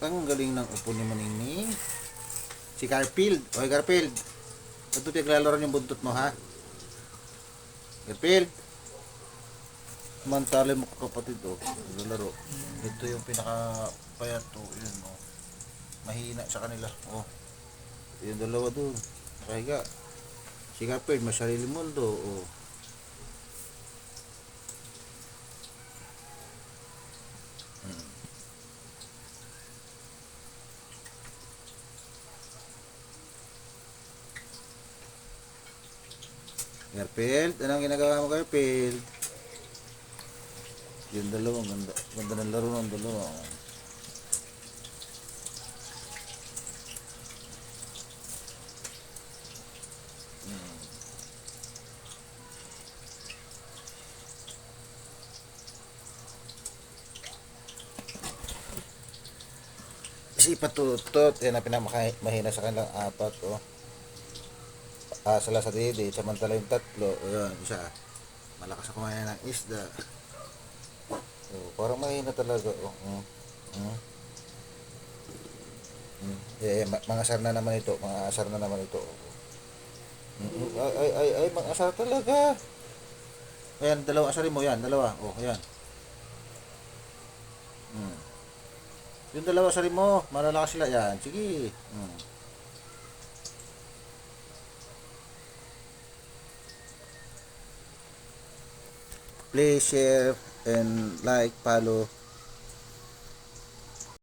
Ang galing ng upo ni Maningning. Si Garfield. Oy, Garfield. Ito tiglalaro yung buntot mo, ha? Garfield. Mantali mo kapatid, oh. Naglalaro. Ito yung pinaka-payat, oh. Yun, oh. Mahina sa kanila, oh. Yung dalawa doon. Nakahiga. Si Garfield, masarili mundo, oh. Garfield, anong ginagawa mo Garfield? Yung dalawa, ganda, ganda ng laro ng dalawa. Hmm. Si patutot, yan ang pinamahina sa kanilang apat, oh ah, sila sa dede, samantala yung tatlo, ayan, isa, malakas ako kumain ng isda. Oh, parang mahina talaga, oh. Mm. Mm. Mm. Eh, ma- mga asar na naman ito, mga asar na naman ito. Mm, mm, Ay, ay, ay, ay, mga asar talaga. Ayan, dalawa, asarin mo yan, dalawa, oh, ayan. Mm. Yung dalawa, asarin mo, malalakas sila, yan, sige. Mm. Please share and like follow